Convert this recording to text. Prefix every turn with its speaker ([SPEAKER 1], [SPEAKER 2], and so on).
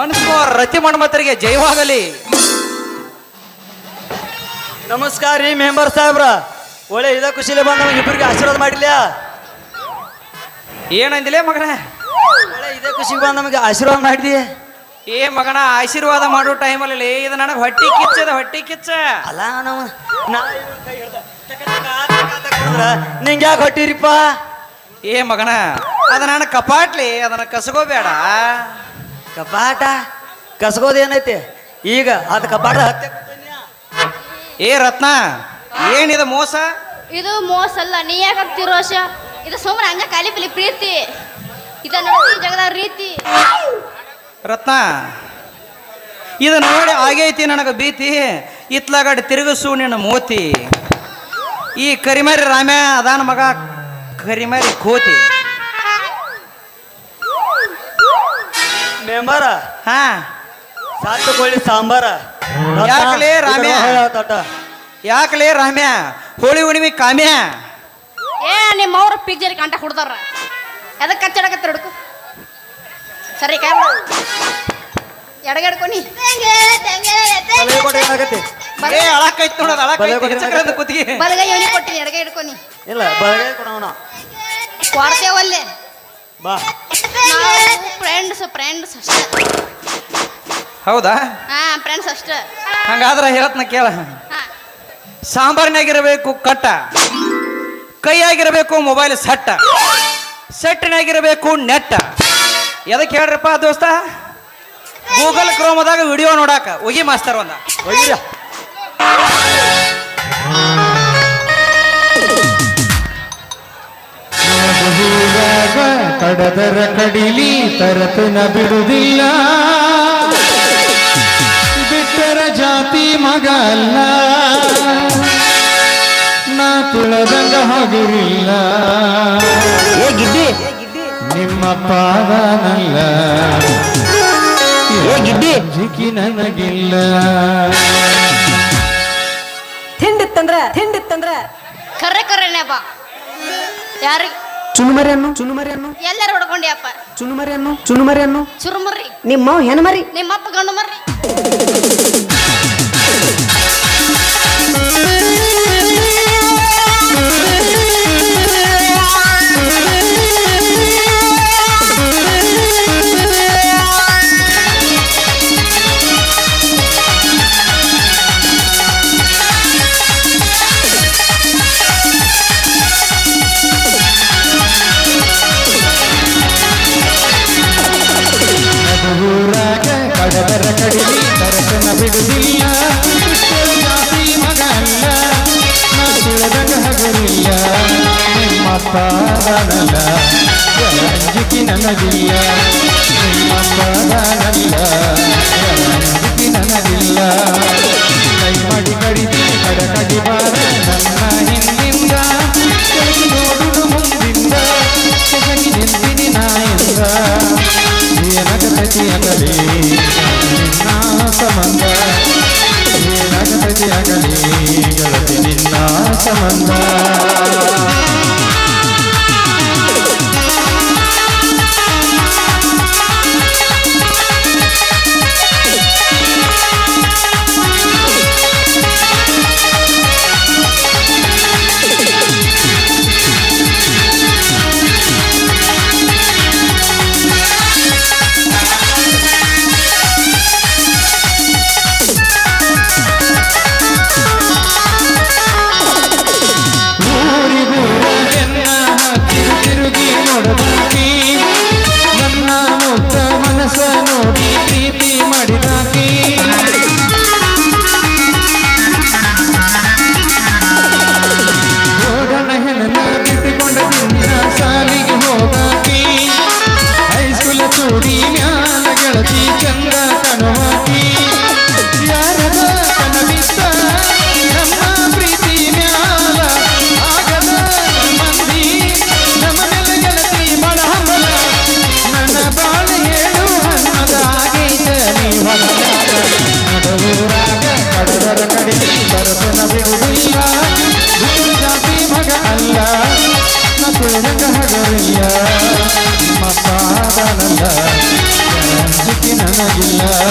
[SPEAKER 1] Once more ರತಿ ಮಣ್ಮತರಿಗೆ ಜೈವಾಗಲಿ
[SPEAKER 2] ನಮಸ್ಕಾರ ರೀ member ಸಾಹೇಬ್ರ. ಒಳ್ಳೆ ಇದ ಖುಷಿಲೆ ಬಂದ ನಮ್ಗೆ ಇಬ್ಬರಿಗೆ ಆಶೀರ್ವಾದ ಮಾಡಿಲ್ಲ
[SPEAKER 1] ಏನಂದಿಲ್ಲ ಮಗನ?
[SPEAKER 2] ಒಳ್ಳೆ ಇದೇ ಖುಷಿ ಬಂದ ನಮಗೆ ಆಶೀರ್ವಾದ ಮಾಡಿದಿ
[SPEAKER 1] ಏ ಮಗನ ಆಶೀರ್ವಾದ ಮಾಡೋ ಟೈಮಲ್ಲಿ ಇದು ನನಗೆ ಹೊಟ್ಟಿ ಕಿಚ್ಚದ ಹೊಟ್ಟಿ ಕಿಚ್ಚ.
[SPEAKER 2] ಅಲ್ಲ ನಾವು ನಿಂಗೆ ಯಾಕೆ ಹೊಟ್ಟಿರಿಪ್ಪ?
[SPEAKER 1] ಏ ಮಗನ ಅದ ನಾನು ಕಪಾಟ್ಲಿ ಅದನ್ನ ಕಸಗೋಬೇಡ.
[SPEAKER 2] ಕಪಾಟ ಕಸಗೋದು ಏನೈತಿ ಈಗ ಅದು ಕಪಾಟ ಹತ್ತೆ.
[SPEAKER 1] ಏ ರತ್ನ ಏನಿದ ಮೋಸ?
[SPEAKER 3] ಇದು ಮೋಸ ಅಲ್ಲ ನೀ ಯಾಕೆ ರೋಷ ಇದು ಸುಮ್ಮನೆ ಹಂಗ ಖಾಲಿ ಪಿಲಿ ಪ್ರೀತಿ. ಇದ ನೋಡಿ ಈ ಜಗದ ರೀತಿ.
[SPEAKER 1] ರತ್ನ ಇದು ನೋಡಿ ಆಗೈತಿ ನನಗೆ ಭೀತಿ. ಇತ್ಲಾಗಡೆ ತಿರುಗಿಸು ನಿನ್ನ ಮೋತಿ. ಈ ಕರಿಮರಿ ರಾಮ್ಯ ಅದಾನ ಮಗ ಕರಿಮರಿ ಕೋತಿ.
[SPEAKER 2] ಮೆಂಬರ
[SPEAKER 1] ಹಾ.
[SPEAKER 2] ಸಾತು ಕೋಳಿ ಸಾಂಬಾರ?
[SPEAKER 1] ಯಾಕಲೇ ರಾಮ್ಯ?
[SPEAKER 2] ತಟ
[SPEAKER 1] ಯಾಕಲೇ ರಾಮ್ಯ? ಹೋಳಿ ಹುಣ್ಣಿಮೆ ಕಾಮ್ಯ?
[SPEAKER 3] ಏ ನಿಮ್ಮ ಅವ್ರ ಪಿಕ್ಚರ್ ಕಂಟ ಹುಡ್ದಾರ ಎದಕ್ಕೆ ಕಚ್ಚಡಕತ್ತ ಹುಡುಕು? ಸರಿ ಕೈ ಬಿಡು ಎಡಗಡ್ಕೊನಿ
[SPEAKER 2] ತಲೆ ಕೊಟ್ಟು ಏನಾಗತ್ತೆ?
[SPEAKER 1] ಏ ಅಳಕೈತ್ ನೋಡೋದು
[SPEAKER 2] ಬಲೆ
[SPEAKER 1] ಅಳಕೈತಿ
[SPEAKER 2] ಕೊಟ್ಟಿನ
[SPEAKER 1] ಹೆಚ್ಚಕರದ ಕುತ್ತಿಗೆ
[SPEAKER 3] ಬಲಗೈ ಇವನಿಗೆ ಕೊಟ್ಟಿನಿ ಎಡಗೈ ಹಿಡ್ಕೊನಿ
[SPEAKER 2] ಇಲ್ಲ ಬಲಗೈ ಕೊಡೋಣ.
[SPEAKER 3] ಕೊಡ್ತೇವಲ್ಲೇ.
[SPEAKER 2] ಬಾ.
[SPEAKER 3] ಫ್ರೆಂಡ್ಸ್ ಫ್ರೆಂಡ್ಸ್ ಅಷ್ಟೇ.
[SPEAKER 1] ಹೌದಾ?
[SPEAKER 3] ಹಾ ಫ್ರೆಂಡ್ಸ್ ಅಷ್ಟೇ.
[SPEAKER 1] ಹಂಗಾದ್ರೆ ಹೇಳತ್ನ ಕೇಳ. ಸಾಂಬಾರಿನಾಗಿರಬೇಕು ಕಟ್ಟ. ಕೈಯಾಗಿರಬೇಕು ಮೊಬೈಲ್ ಸಟ್ಟ. ಸೆಟ್ಟಿನಾಗಿರಬೇಕು ನೆಟ್ಟ. ಎದಕ್ಕೆ ಹೇಳ್ರಪ್ಪ ದೋಸ್ತ? ಗೂಗಲ್ ಕ್ರೋಮದಾಗ ವಿಡಿಯೋ ನೋಡಾಕ. ಒಗಿ ಮಾಸ್ತರ್ ಒಂದ.
[SPEAKER 4] ಕಡದರ ಕಡಿಲಿ ತರತನ ಬಿಡುವುದಿಲ್ಲ. ಬಿಟ್ಟರ ಜಾತಿ ಮಗ ಅಲ್ಲ. ನಾ ತುಳದಂಗ ಹಾಗಿರಿಲ್ಲ ನಿಮ್ಮ ಪಾದನಲ್ಲ ಜಿಕಿ ನನಗಿಲ್ಲ.
[SPEAKER 5] ತಿಂಡಿತ್ತಂದ್ರ ತಿಂಡಿತ್ತಂದ್ರ.
[SPEAKER 3] ಕರ್ರೆ ಕರ್ರೆನೆ ಬಾ. ಯಾರಿಗೆ?
[SPEAKER 5] ಚುನುಮರಿಯನ್ನು? ಚುನುಮರಿಯನ್ನು?
[SPEAKER 3] ಎಲ್ಲರೂ ಹೊಡ್ಕೊಂಡ್ಯಪ್ಪ
[SPEAKER 5] ಚುನುಮರಿಯನ್ನು? ಚುನುಮರಿಯನ್ನು?
[SPEAKER 3] ಚುರುಮರಿ
[SPEAKER 5] ನಿಮ್ಮ ಹೆಣ್ಮರಿ?
[SPEAKER 3] ನಿಮ್ಮಪ್ಪ ಗಂಡು ಮರ್ರಿ
[SPEAKER 4] ಪಾದನಲ್ಲ ಅಂಜಿಕೆ ನನಗಿಲ್ಲ ನಿಮ್ಮ ಪಾದನಲ್ಲ ಅಂಜಿಕೆ ನನಗಿಲ್ಲ ಕೈ ಮಾಡಿ ಗೆಳತಿ ನಿನ್ನ ಸಂಬಂಧ ಹಗರಿಲ್ಲ